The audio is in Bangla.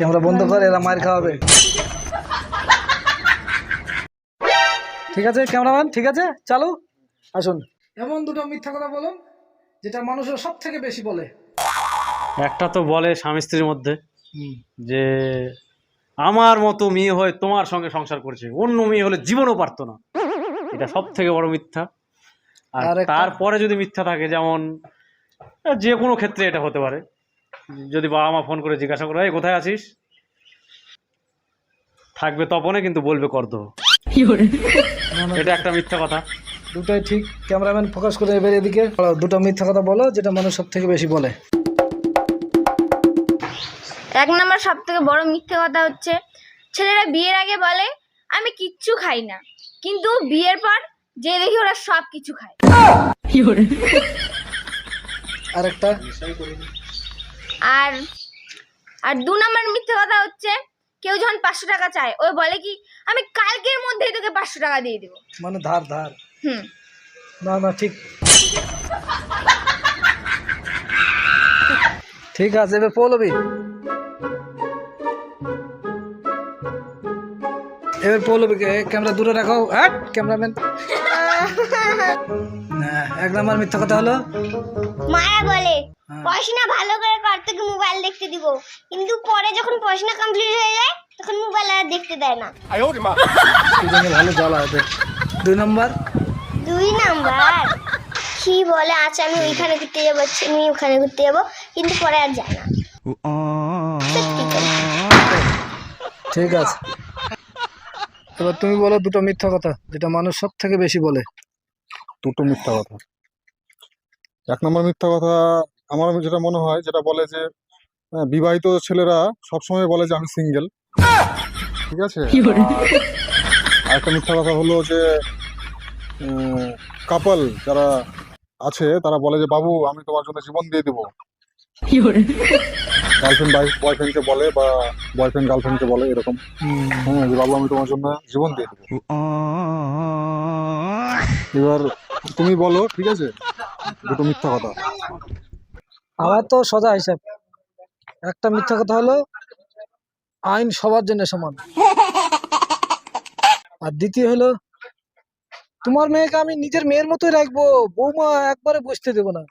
ক্যামেরা বন্ধ করে এরা মার খাওয়াবে। ঠিক আছে ক্যামেরাম্যান ঠিক আছে? চালু। আসুন। এমন দুটো মিথ্যা কথা বলুন যেটা মানুষের সব থেকে বেশি বলে। একটা তো বলে স্বামী স্ত্রীর মধ্যে যে আমার মতো মেয়ে হয়ে তোমার সঙ্গে সংসার করছে অন্য মেয়ে হলে জীবনও পারতো না। এটা সব থেকে বড় মিথ্যা। আর আর তারপরে যদি মিথ্যা থাকে যেমন যে কোনো ক্ষেত্রে এটা হতে পারে। যদি বাবা মা ফোন করে জিজ্ঞাসা করে এই কোথায় আছিস? থাকবে তপনে কিন্তু বলবে কর্দ। এটা একটা মিথ্যা কথা। দুটোই ঠিক। ক্যামেরাম্যান ফোকাস করে এবার এদিকে। দুটো মিথ্যা কথা বলো যেটা মানুষ সব থেকে বেশি বলে। এক নম্বর সব থেকে বড় মিথ্যে কথা হচ্ছে ছেলেরা বিয়ের আগে বলে আমি কিচ্ছু খাই না। কিন্তু বিয়ের পর যে দেখি ওরা সব কিছু খায়। আর একটা আর আর দু নম্বর মিথ্যে কথা হচ্ছে কেউ যখন পাঁচশো টাকা চায় ও বলে কি আমি কালকের মধ্যেই তোকে পাঁচশো টাকা দিয়ে দেবো। মানে ধার ধার। হুম। না না ঠিক। ঠিক আছে এবার পৌলবি। এবার পৌলবীকে ক্যামেরা দূরে রাখো। হ্যাঁ ক্যামেরাম্যান। এক নম্বর মিথ্যা কথা হলো। হ্যাঁ। পড়াশোনা ভালো করে কর তোকে মোবাইল দেখতে দিব। কিন্তু পরে যখন পড়াশোনা কমপ্লিট হয়ে যায় তখন মোবাইল আর দেখতে দেয় না। ভালো জ্বালা হবে দুই নম্বর? দুই নাম্বার? কি বলে? আচ্ছা আমি ওইখানে ঘুরতে যাব আমি ওখানে ঘুরতে যাব কিন্তু পরে আর যায় না। ঠিক আছে। এবার তুমি বলো দুটো মিথ্যা কথা যেটা মানুষ সব থেকে বেশি বলে। দুটো মিথ্যা কথা। এক নম্বর মিথ্যা কথা আমার যেটা মনে হয় যেটা বলে যে আহ, বিবাহিত ছেলেরা সবসময় বলে যে আমি সিঙ্গেল ঠিক আছে? আর একটা মিথ্যা কথা হলো যে কাপল যারা আছে তারা বলে যে বাবু আমি তোমার জন্য জীবন দিয়ে দেবো। গার্লফ্রেন্ড বয়ফ্রেন্ডকে বলে বা বয়ফ্রেন্ড গার্লফ্রেন্ডকে বলে এরকম। হ্যাঁ যে বাবু আমি তোমার জন্য জীবন দিয়ে দেবো। এবার তুমি বলো ঠিক আছে? দুটো মিথ্যা কথা। আমার তো সোজা হিসাব। একটা মিথ্যা কথা হলো, আইন সবার জন্য সমান। আর দ্বিতীয় হলো, তোমার মেয়েকে আমি নিজের মেয়ের মতোই রাখব। বৌমা একবারে বসতে দেবো না।